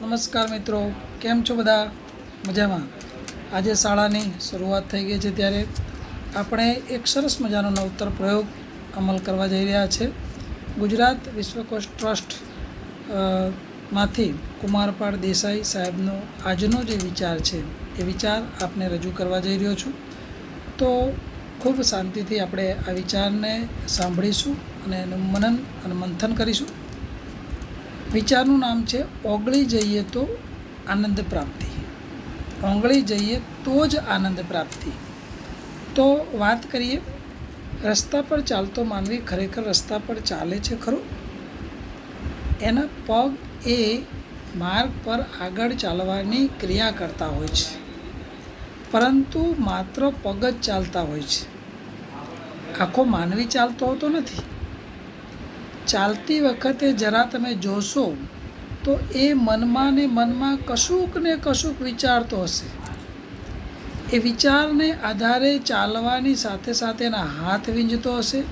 નમસ્કાર મિત્રો, કેમ છો બધા? મજામાં? આજે શાળાની શરૂઆત થઈ ગઈ છે ત્યારે આપણે એક સરસ મજાનો નવતર પ્રયોગ અમલ કરવા જઈ રહ્યા છે. ગુજરાત વિશ્વકોશ ટ્રસ્ટમાંથી કુમારપાળ દેસાઈ સાહેબનો આજનો જે વિચાર છે, એ વિચાર આપને રજૂ કરવા જઈ રહ્યો છું. તો ખૂબ શાંતિથી આપણે આ વિચારને સાંભળીશું અને એનું મનન અને મંથન કરીશું. વિચારનું નામ છે, ઓગળી જઈએ તો આનંદ પ્રાપ્તિ. ઓગળી જઈએ તો જ આનંદ પ્રાપ્તિ. તો વાત કરીએ, રસ્તા પર ચાલતો માનવી ખરેખર રસ્તા પર ચાલે છે ખરો? એના પગ એ માર્ગ પર આગળ ચાલવાની ક્રિયા કરતા હોય છે. પરંતુ માત્ર પગ જ ચાલતા હોય છે. આખો માનવી ચાલતો હોતો નથી. ચાલતી વખતે જરા તમે જોશો, તો એ મનમાં ને મનમાં કશુંક ને કશુંક વિચારતો હશે. એ વિચારને આધારે ચાલવાની સાથે સાથે એના હાથ વીંજતો હશે,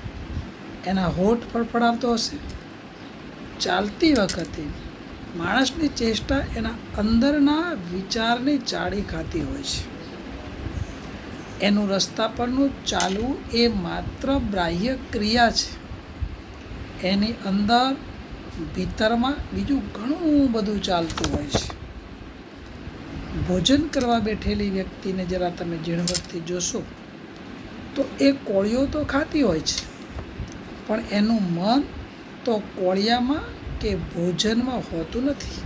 એના હોઠ ફડફડાવતો હશે. ચાલતી વખતે માણસની ચેષ્ટા એના અંદરના વિચારની ચાળી ખાતી હોય છે. એનું રસ્તા પરનું ચાલવું એ માત્ર બાહ્ય ક્રિયા છે. એની અંદર ભીતરમાં બીજું ઘણું બધું ચાલતું હોય છે. ભોજન કરવા બેઠેલી વ્યક્તિને જરા તમે ઝીણવટથી જોશો, તો એ કોળીઓ તો ખાતી હોય છે. પણ એનું મન તો કોળિયામાં કે ભોજનમાં હોતું નથી.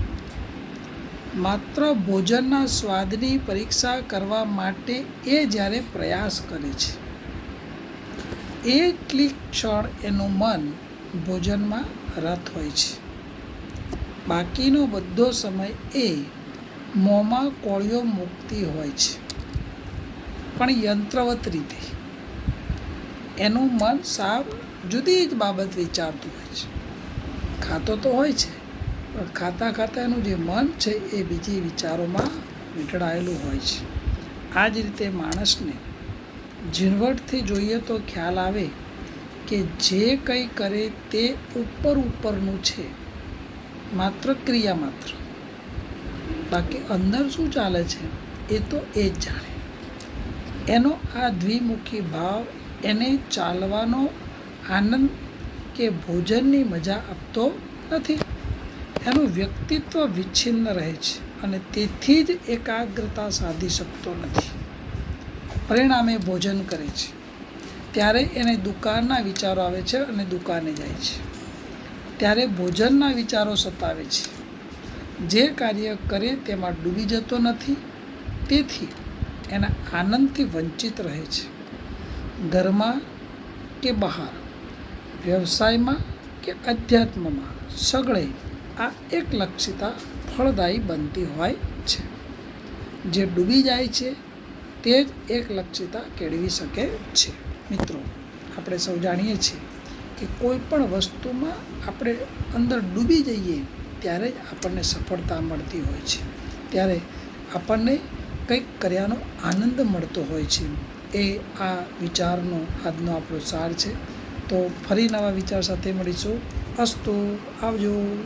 માત્ર ભોજનના સ્વાદની પરીક્ષા કરવા માટે એ જ્યારે પ્રયાસ કરે છે, એટલી ક્ષણ એનું મન ભોજનમાં રત હોય છે. બાકીનો બધો સમય એ મોંમાં કોળીઓ મૂકતી હોય છે. પણ યંત્રવત રીતે એનું મન સાવ જુદી જ બાબત વિચારતું હોય છે. ખાતો તો હોય છે, પણ ખાતા ખાતા એનું જે મન છે એ બીજી વિચારોમાં વીંટળાયેલું હોય છે. આ જ રીતે માણસને ઝીણવટથી જોઈએ તો ખ્યાલ આવે કે જે કંઈ કરે તે ઉપર ઉપરનું છે. માત્ર ક્રિયા માત્ર. બાકી અંદર શું ચાલે છે? એ તો એ જ જાણે એનો આ દ્વિમુખી ભાવ એને ચાલવાનો આનંદ કે ભોજનની મજા આપતો નથી. એનું વ્યક્તિત્વ વિચ્છિન્ન રહે છે અને તેથી જ એકાગ્રતા સાધી શકતો નથી. પરિણામે ભોજન કરે છે. ત્યારે એને દુકાનના વિચારો આવે છે અને દુકાને જાય છે. ત્યારે ભોજનના વિચારો સતાવે છે. જે કાર્ય કરે તેમાં ડૂબી જતો નથી, તેથી એના આનંદથી વંચિત રહે છે. ઘરમાં કે બહાર, વ્યવસાયમાં કે અધ્યાત્મમાં, સગળે આ એક લક્ષિતા ફળદાયી બનતી હોય છે. જે ડૂબી જાય છે, તે જ એક લક્ષિતા કેળવી શકે છે. મિત્રો, આપણે સૌ જાણીએ છીએ કે કોઈ પણ વસ્તુમાં આપણે અંદર ડૂબી જઈએ ત્યારે જ આપણને સફળતા મળતી હોય છે. ત્યારે આપણને કંઈક કર્યાનો આનંદ મળતો હોય છે. એ આ વિચારનો આજનો આપણો સાર છે. તો ફરી નવા વિચાર સાથે મળીશું. અસ્તુ, આવજો.